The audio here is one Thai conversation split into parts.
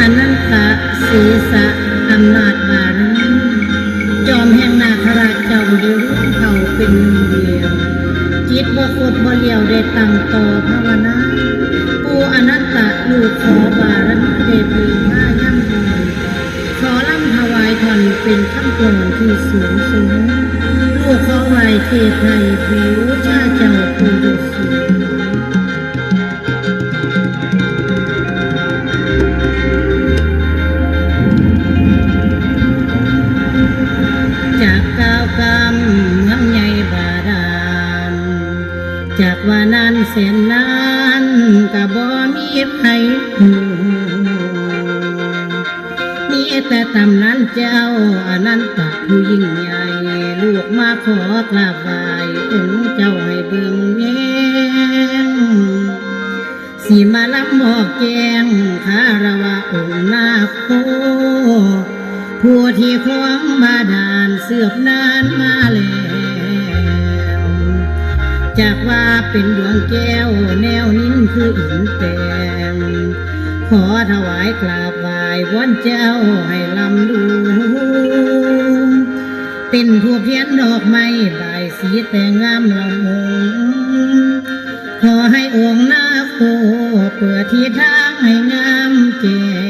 อนันตะศีสะอำนาจบารมีจอมแห่งนาคราชเจ้าเดียวรุ่งเขาเป็นเดียว จิตบ่คดบ่เลียวได้ตั้งต่อภาวนาปูอนัตตะลูกขอบารมีเดบีมายั่งยืนขอล่ำถวายทอนเป็นคำกลอนที่สูงสูงลูกขอไหวเทพไทยผิวชาเจ้าปูดุสู เส้นล้านก็บ่มีไผหูมีแต่ตำนั้นเจ้าอนันตัผู้ยิ่งใหญ่ ลูกมาขอกราบไหว้องค์เจ้าให้เบิ่งแงงสีมาลับหมอกแกงคารวะองค์นาโคผู้ที่คล้องมาดานเสือบนานมาแล้ว จากว่าเป็นดวงแก้วแนวนิ่งคืออินแตงขอถวายกราบไหว้วอนเจ้าให้ลำดูเป็นผู้เพียนดอกไม้ลายสีแต่งามลำองขอให้องค์นาโคเปิดที่ทางให้งามเก่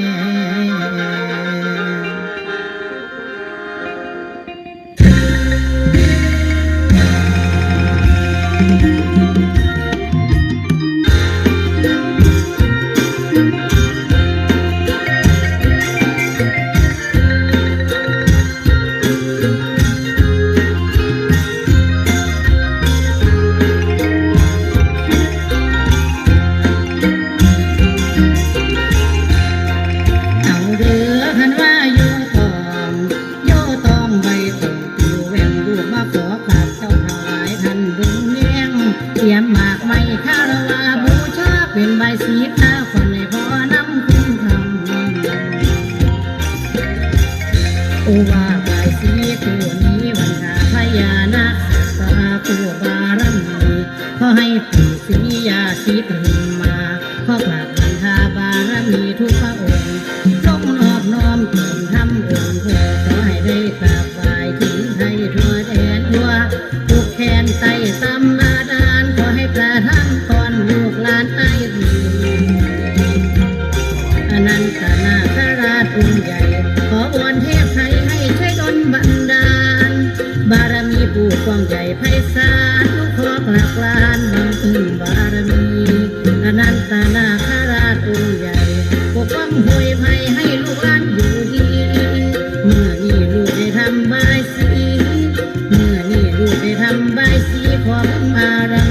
ำใบสีของมารัง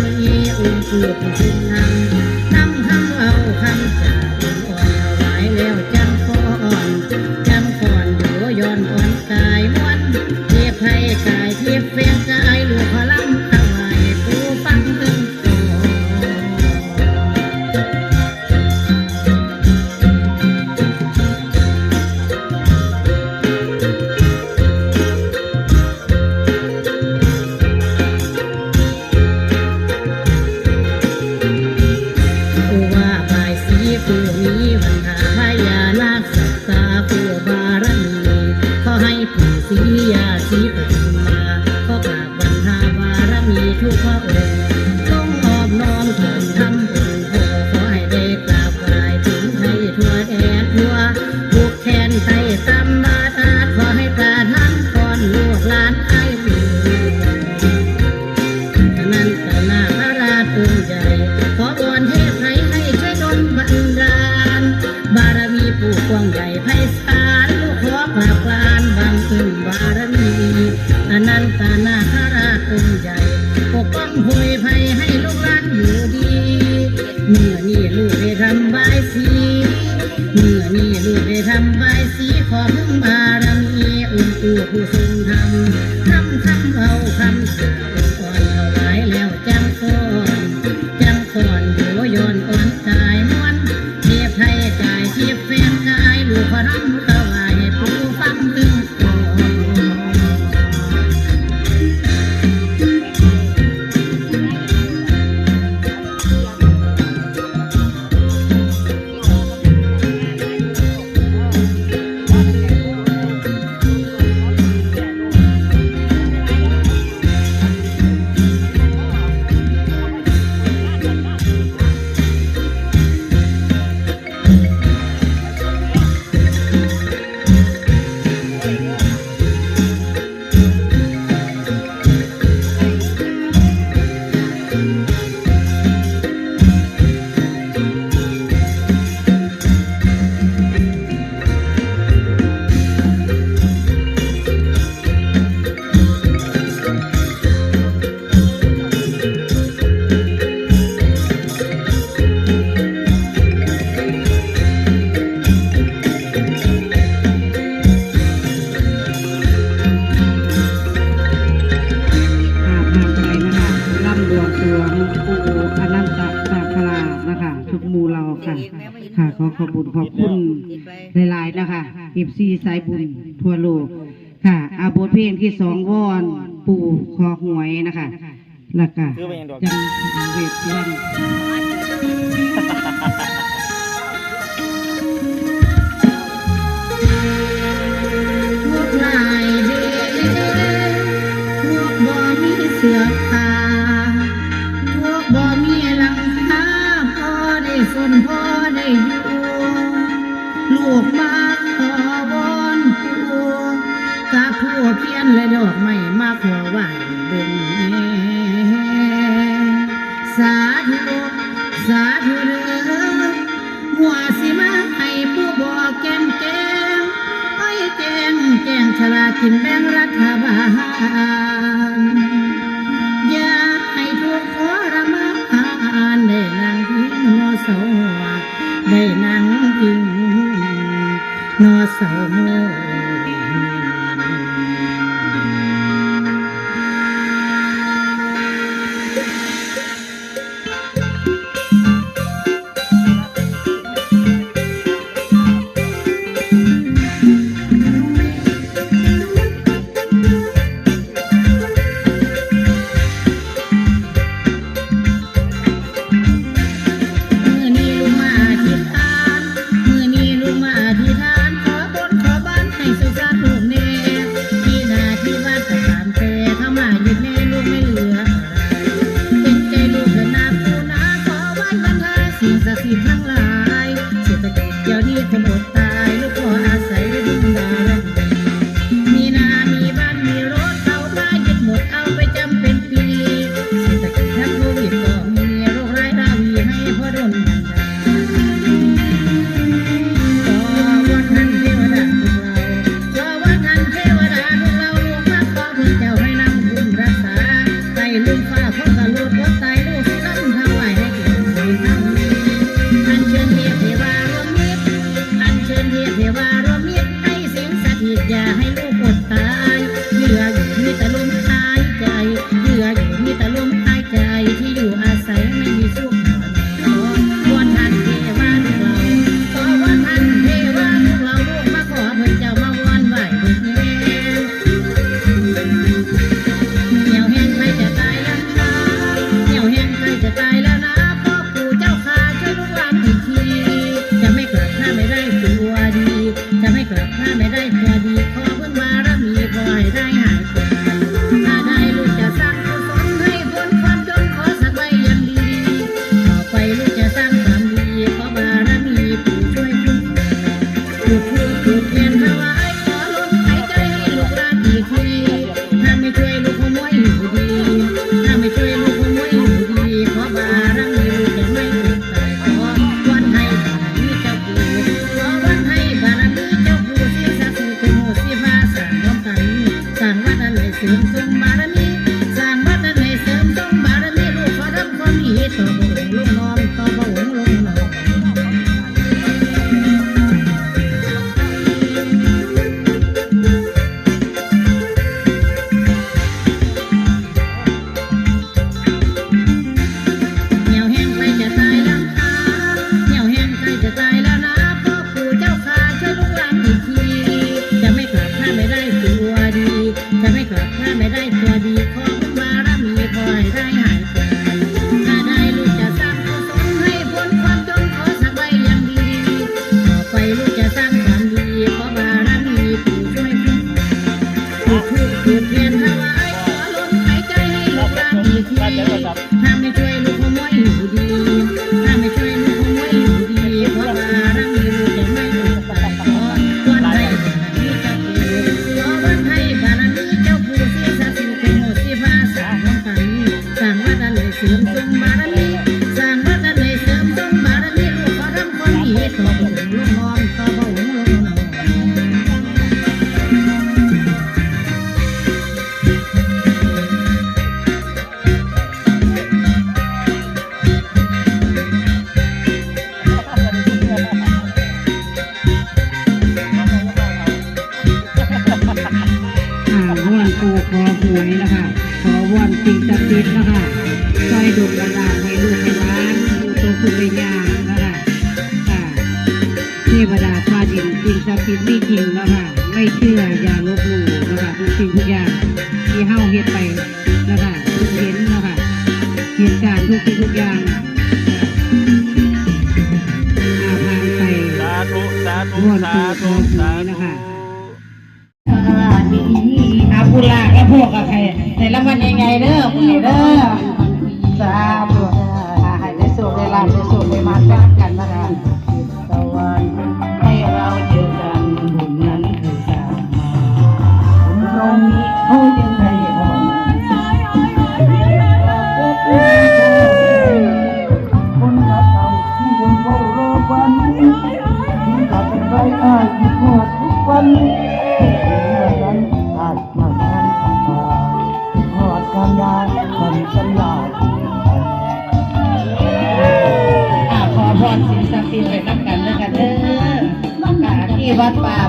วอนปู่คอหวยนะคะแล้วก็จังเวทวันเสือตาพวกบ่มีหลังคาพอได้สนพอได้อยู่ และดอกไม้มาขอไหว้เบิ่งสาธุสาธุเด้อหัวสิมาให้ผู้บอกแก้มแก้มอ้แจงแจ้งฉลาดกินแบ่งรัฐบาล คอหวยนะคะขอวอนสิ่งศักดิ์สิทธิ์นะคะซอยดุกระดาให้ลูกให้ร้านดูตัวคุณวิญญางนะคะค่ะเทวดาพาดินสิ่งศักดิ์สิทธิ์ไม่จริงนะคะไม่เชื่ออย่าล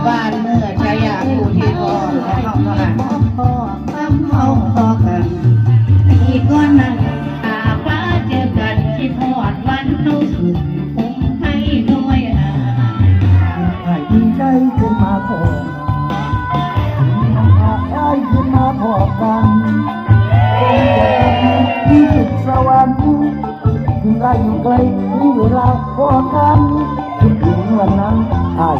บ้านเมื่อชายาคู่ที่ก่อนเข้ามพ่อตั้มเข้าต่อกันอีกก้อนนั้นตาฟ้าเจอกันคิดทอดวันนุสุดคงให้ด้วยอะให้ดีใจขึ้นมาพอให้ขึ้นมาพอกันที่สุดสวรรค์ถึงได้อยู่ไกลมีเวลาพอกันถึงวันนั้นไอ้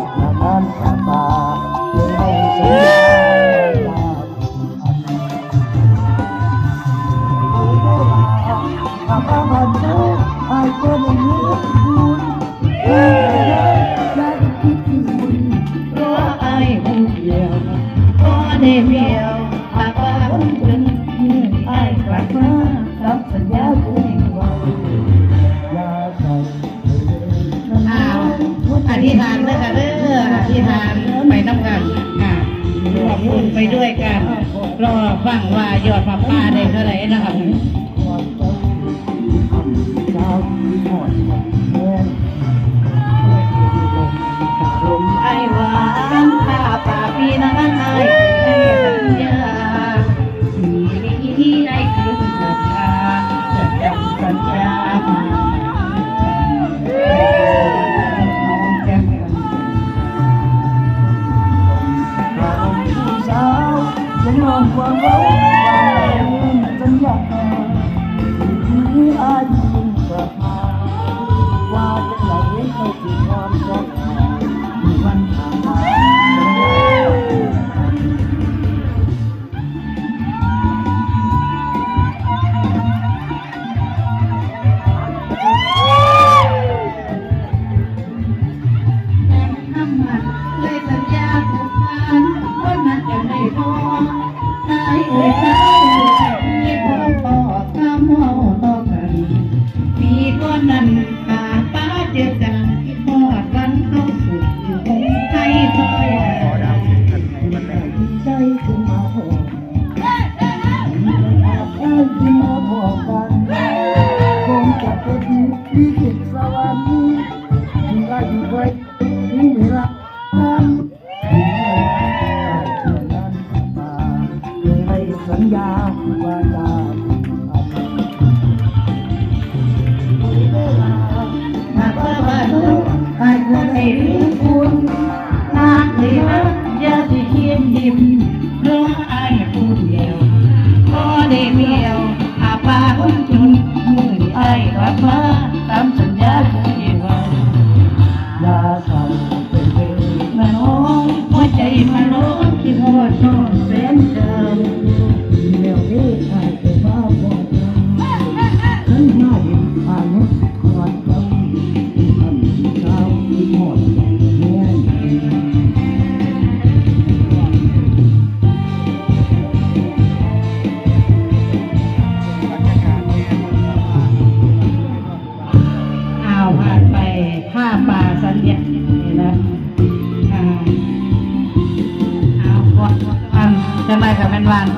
and all.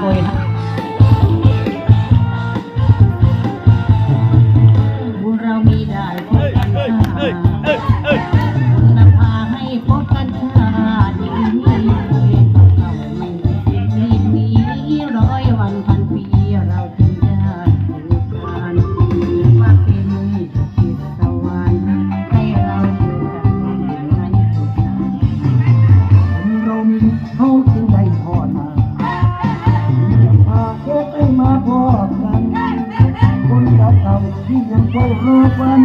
Bueno. วัน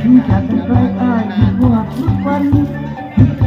ถึงจากกันไปอ้ายคิว่าทุกวันคิด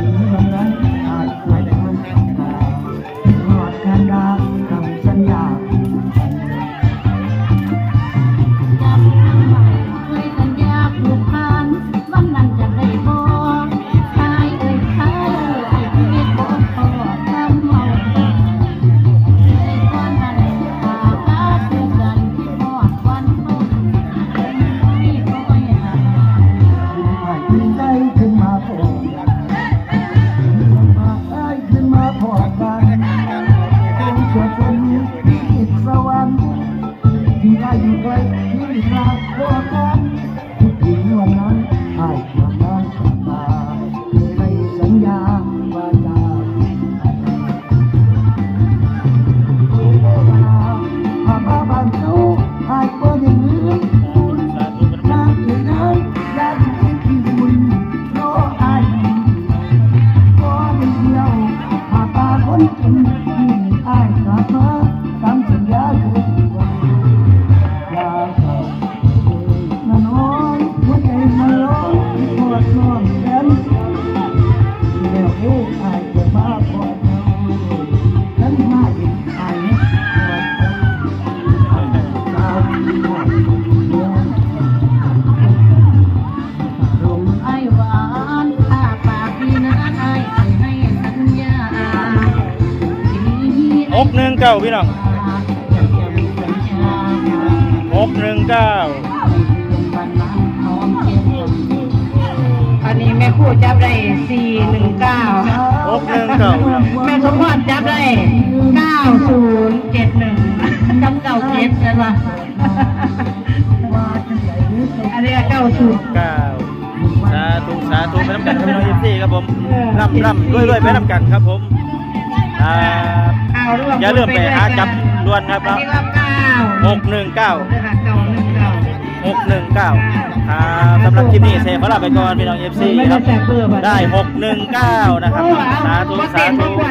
หกหนึ่งเก้าพี่น้องหกหนึ่งเก้าอันนี้แม่ครู่จับได้สี่หนึ่งเก้าหกหนึ่งเก้าพี่น้องแม่สมพรจับได้เก้าศูนย์เจ็ดหนึ่งจำเก้าเจ็ดใช่ปะอันนี้เก้าศูนย์เก้าสาธุสาธุไปน้ำกันครับน้องเอฟซีครับผมร่ำร่ำรวยรวยไปน้ำกันครับผมอ่าเอา ร่วมอย่าลืมไปหาจับด่วนครับอันเนาะนี้ก็เก้าหกหนึ่งเก้าเก้าหนึ่งเก้าหกหนึ่งเก้าครับสำหรับคลิปนี้เซฟขอลาไปก่อนพี่น้องเอฟซีครับได้หกหนึ่งเก้านะครับสาธุสาธุ